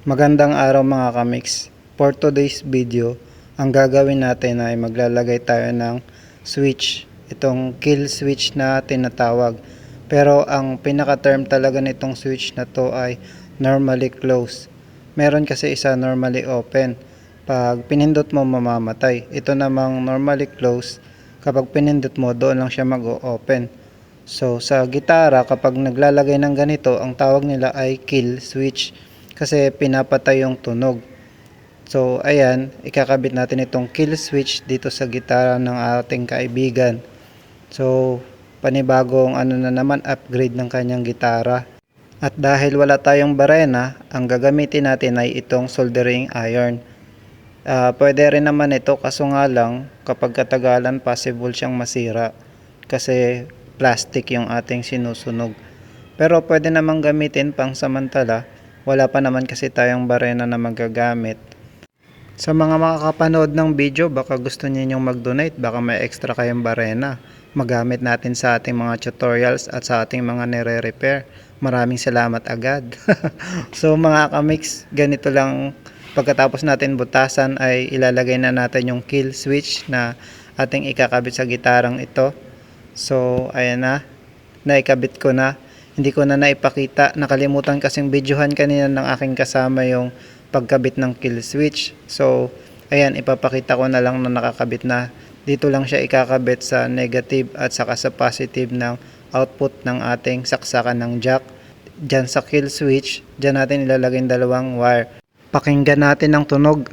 Magandang araw mga kamix. For today's video, ang gagawin natin ay maglalagay tayo ng switch. Itong kill switch na tinatawag. Pero ang pinaka-term talaga nitong switch na to ay normally close. Meron kasi isa normally open. Pag pinindot mo mamamatay. Ito namang normally close. Kapag pinindot mo doon lang siya mag-open. So sa gitara kapag naglalagay ng ganito, ang tawag nila ay kill switch kasi pinapatay yung tunog. So ayan, ikakabit natin itong kill switch dito sa gitara ng ating kaibigan. So panibagong ano na naman upgrade ng kanyang gitara. At dahil wala tayong barena, ang gagamitin natin ay itong soldering iron. Ah, pwede rin naman ito kaso nga lang kapag katagalan possible siyang masira kasi plastic yung ating sinusunog. Pero pwede namang gamitin pang samantala. Wala pa naman kasi tayong barena na magagamit. Sa mga makakapanood ng video, baka gusto niyo mag-donate, baka may extra kayong barena. Magamit natin sa ating mga tutorials at sa ating mga nire-repair. Maraming salamat agad. so mga kamix, ganito lang pagkatapos natin butasan ay ilalagay na natin yung kill switch na ating ikakabit sa gitarang ito. So ayan na, naikabit ko na. Hindi ko na naipakita. Nakalimutan kasing videohan kanina ng aking kasama yung pagkabit ng kill switch. So, ayan, ipapakita ko na lang na nakakabit na. Dito lang siya ikakabit sa negative at saka sa positive ng output ng ating saksakan ng jack. Diyan sa kill switch, diyan natin ilalagay dalawang wire. Pakinggan natin ang tunog.